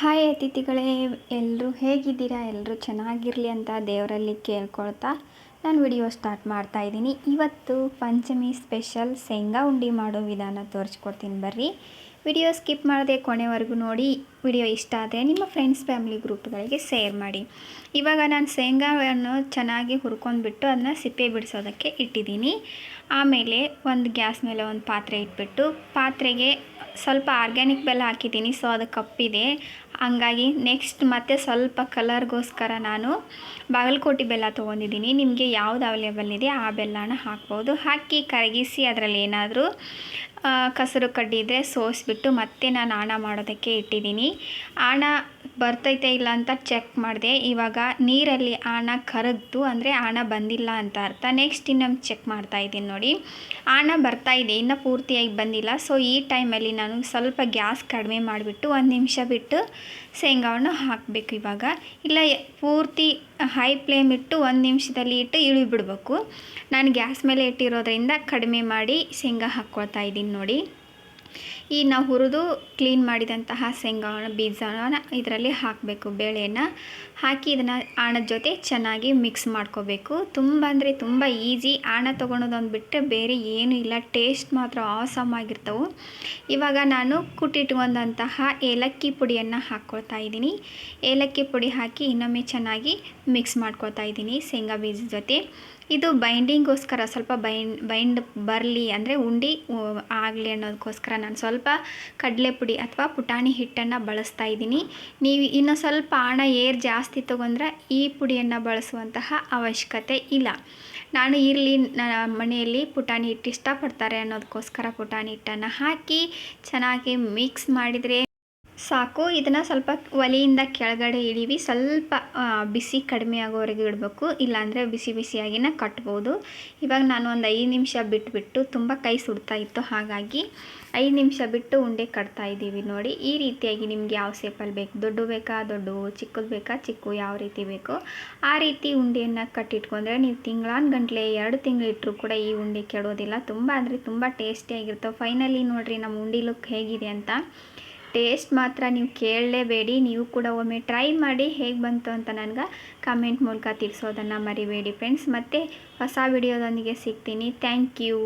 Hi ಅತಿಥಿಗಳೇ ಎಲ್ಲರೂ ಹೇಗಿದ್ದೀರಾ? ಎಲ್ಲರೂ ಚೆನ್ನಾಗಿರಲಿ ಅಂತ ದೇವರಲ್ಲಿ ಕೇಳ್ಕೊಳ್ತಾ ನಾನು ವಿಡಿಯೋ ಸ್ಟಾರ್ಟ್ ಮಾಡ್ತಾ ಇದ್ದೀನಿ. ಇವತ್ತು ಪಂಚಮಿ ಸ್ಪೆಷಲ್ ಶೇಂಗಾ ಉಂಡಿ ಮಾಡೋ ವಿಧಾನ ತೋರಿಸ್ಕೊಡ್ತೀನಿ ಬರ್ರಿ. ವಿಡಿಯೋ ಸ್ಕಿಪ್ ಮಾಡದೆ ಕೊನೆವರೆಗೂ ನೋಡಿ. ವಿಡಿಯೋ ಇಷ್ಟ ಆದರೆ ನಿಮ್ಮ ಫ್ರೆಂಡ್ಸ್, ಫ್ಯಾಮಿಲಿ ಗ್ರೂಪ್ಗಳಿಗೆ ಶೇರ್ ಮಾಡಿ. ಇವಾಗ ನಾನು ಶೇಂಗಾವನ್ನು ಚೆನ್ನಾಗಿ ಹುರ್ಕೊಂಡ್ಬಿಟ್ಟು ಅದನ್ನ ಸಿಪ್ಪೆ ಬಿಡಿಸೋದಕ್ಕೆ ಇಟ್ಟಿದ್ದೀನಿ. ಆಮೇಲೆ ಒಂದು ಗ್ಯಾಸ್ ಮೇಲೆ ಒಂದು ಪಾತ್ರೆ ಇಟ್ಬಿಟ್ಟು, ಪಾತ್ರೆಗೆ ಸ್ವಲ್ಪ ಆರ್ಗ್ಯಾನಿಕ್ ಬೆಲ್ಲ ಹಾಕಿದ್ದೀನಿ, ಸೊ ಅದು ಕಪ್ಪಿದೆ. ಹಂಗಾಗಿ ನೆಕ್ಸ್ಟ್ ಮತ್ತೆ ಸ್ವಲ್ಪ ಕಲರ್ಗೋಸ್ಕರ ನಾನು ಬಾಗಲಕೋಟಿ ಬೆಲ್ಲ ತೊಗೊಂಡಿದ್ದೀನಿ. ನಿಮಗೆ ಯಾವುದು ಅವೈಲೇಬಲ್ ಇದೆ ಆ ಬೆಲ್ಲನ ಹಾಕ್ಬೋದು. ಹಾಕಿ ಕರಗಿಸಿ ಅದರಲ್ಲಿ ಏನಾದರೂ ಕಸರು ಕಡ್ಡಿ ಇದ್ದರೆ ಸೋಸಿಬಿಟ್ಟು ಮತ್ತೆ ನಾನು ಆಣ ಮಾಡೋದಕ್ಕೆ ಇಟ್ಟಿದ್ದೀನಿ. ಆಣ ಬರ್ತೈತೆ ಇಲ್ಲ ಅಂತ ಚೆಕ್ ಮಾಡಿದೆ. ಇವಾಗ ನೀರಲ್ಲಿ ಆಣ ಕರಗ್ತು ಅಂದರೆ ಆಣ ಬಂದಿಲ್ಲ ಅಂತ ಅರ್ಥ. ನೆಕ್ಸ್ಟ್ ಇನ್ನೊಂದು ಚೆಕ್ ಮಾಡ್ತಾ ಇದ್ದೀನಿ ನೋಡಿ. ಆಣ ಬರ್ತಾ ಇದೆ, ಇನ್ನೂ ಪೂರ್ತಿಯಾಗಿ ಬಂದಿಲ್ಲ. ಸೊ ಈ ಟೈಮಲ್ಲಿ ನಾನು ಸ್ವಲ್ಪ ಗ್ಯಾಸ್ ಕಡಿಮೆ ಮಾಡಿಬಿಟ್ಟು ಒಂದು ನಿಮಿಷ ಬಿಟ್ಟು ಶೇಂಗಾವನ್ನು ಹಾಕಬೇಕು ಇವಾಗ. ಇಲ್ಲ, ಪೂರ್ತಿ ಹೈ ಫ್ಲೇಮ್ ಇಟ್ಟು ಒಂದು ನಿಮಿಷದಲ್ಲಿ ಇಟ್ಟು ಇಳಿಬಿಡ್ಬೇಕು. ನಾನು ಗ್ಯಾಸ್ ಮೇಲೆ ಇಟ್ಟಿರೋದ್ರಿಂದ ಕಡಿಮೆ ಮಾಡಿ ಶೇಂಗಾ ಹಾಕ್ಕೊಳ್ತಾ ಇದ್ದೀನಿ ನೋಡಿ. ಈ ನಾವು ಹುರಿದು ಕ್ಲೀನ್ ಮಾಡಿದಂತಹ ಶೇಂಗಾವನ್ನು ಬೀಜನ ಇದರಲ್ಲಿ ಹಾಕಬೇಕು, ಬೇಳೆಯನ್ನು. ಹಾಕಿ ಇದನ್ನು ಆಣದ ಜೊತೆ ಚೆನ್ನಾಗಿ ಮಿಕ್ಸ್ ಮಾಡ್ಕೋಬೇಕು. ತುಂಬ ಅಂದರೆ ತುಂಬ ಈಸಿ ಆಣ ತೊಗೊಳೋದೊಂದು ಬಿಟ್ಟರೆ ಬೇರೆ ಏನೂ ಇಲ್ಲ. ಟೇಸ್ಟ್ ಮಾತ್ರ ಆಸಮ್ ಆಗಿರ್ತವೆ. ಇವಾಗ ನಾನು ಕುಟ್ಟಿಟ್ಕೊಂಡಂತಹ ಏಲಕ್ಕಿ ಪುಡಿಯನ್ನು ಹಾಕ್ಕೊಳ್ತಾ ಇದ್ದೀನಿ. ಏಲಕ್ಕಿ ಪುಡಿ ಹಾಕಿ ಇನ್ನೊಮ್ಮೆ ಚೆನ್ನಾಗಿ ಮಿಕ್ಸ್ ಮಾಡ್ಕೊಳ್ತಾ ಇದ್ದೀನಿ ಶೇಂಗಾ ಬೀಜದ ಜೊತೆ. ಇದು ಬೈಂಡಿಂಗೋಸ್ಕರ ಸ್ವಲ್ಪ ಬೈಂಡ್ ಬೈಂಡ್ ಬರಲಿ ಅಂದರೆ ಉಂಡಿ ಆಗಲಿ ಅನ್ನೋದಕ್ಕೋಸ್ಕರ ನಾನು ಸ್ವಲ್ಪ ಕಡಲೆ ಪುಡಿ ಅಥವಾ ಪುಟಾಣಿ ಹಿಟ್ಟನ್ನು ಬಳಸ್ತಾ ಇದ್ದೀನಿ. ನೀವು ಇನ್ನು ಸ್ವಲ್ಪ ಹಣ ಏರ್ ಜಾಸ್ತಿ ತೊಗೊಂಡ್ರೆ ಈ ಪುಡಿಯನ್ನು ಬಳಸುವಂತಹ ಅವಶ್ಯಕತೆ ಇಲ್ಲ. ನಾನು ಇರಲಿ ನನ್ನ ಮನೆಯಲ್ಲಿ ಪುಟಾಣಿ ಹಿಟ್ಟು ಇಷ್ಟಪಡ್ತಾರೆ ಅನ್ನೋದಕ್ಕೋಸ್ಕರ ಪುಟಾಣಿ ಹಿಟ್ಟನ್ನು ಹಾಕಿ ಚೆನ್ನಾಗಿ ಮಿಕ್ಸ್ ಮಾಡಿದರೆ ಸಾಕು, ಇದನ್ನು ಸ್ವಲ್ಪ ಒಲೆಯಿಂದ ಕೆಳಗಡೆ ಇಳಿವಿ. ಸ್ವಲ್ಪ ಬಿಸಿ ಕಡಿಮೆ ಆಗೋವರೆಗೆ ಇಡಬೇಕು. ಇಲ್ಲಾಂದರೆ ಬಿಸಿ ಬಿಸಿಯಾಗಿನ ಕಟ್ಬೋದು. ಇವಾಗ ನಾನು ಒಂದು ಐದು ನಿಮಿಷ ಬಿಟ್ಬಿಟ್ಟು ತುಂಬ ಕೈ ಸುಡ್ತಾ ಇತ್ತು. ಹಾಗಾಗಿ ಐದು ನಿಮಿಷ ಬಿಟ್ಟು ಉಂಡೆ ಕಟ್ತಾ ಇದ್ದೀವಿ ನೋಡಿ. ಈ ರೀತಿಯಾಗಿ ನಿಮ್ಗೆ ಯಾವ ಸೇಪಲ್ಲಿ ಬೇಕು? ದೊಡ್ಡ ಬೇಕಾ, ದೊಡ್ಡ? ಚಿಕ್ಕದು ಬೇಕಾ, ಚಿಕ್ಕು? ಯಾವ ರೀತಿ ಬೇಕು? ಆ ರೀತಿ ಉಂಡೆಯನ್ನು ಕಟ್ಟಿಟ್ಕೊಂಡ್ರೆ ನೀವು ತಿಂಗಳಾನ್ ಗಂಟ್ಲೆ ಎರಡು ತಿಂಗಳು ಇಟ್ಟರು ಕೂಡ ಈ ಉಂಡೆ ಕೆಡೋದಿಲ್ಲ. ತುಂಬ ಅಂದರೆ ತುಂಬ ಟೇಸ್ಟಿಯಾಗಿರ್ತವೆ ಫೈನಲಿ ನೋಡಿರಿ, ನಮ್ಮ ಉಂಡಿ ಲುಕ್ ಹೇಗಿದೆ ಅಂತ. ಟೇಸ್ಟ್ ಮಾತ್ರ ನೀವು ಕೇಳಲೇಬೇಡಿ, ನೀವು ಕೂಡ ಒಮ್ಮೆ ಟ್ರೈ ಮಾಡಿ ಹೇಗೆ ಬಂತು ಅಂತ ನನಗೆ ಕಮೆಂಟ್ ಮೂಲಕ ತಿಳಿಸೋದನ್ನು ಮರಿಬೇಡಿ ಫ್ರೆಂಡ್ಸ್ ಮತ್ತು ಹೊಸ ವಿಡಿಯೋದೊಂದಿಗೆ ಸಿಗ್ತೀನಿ. Thank you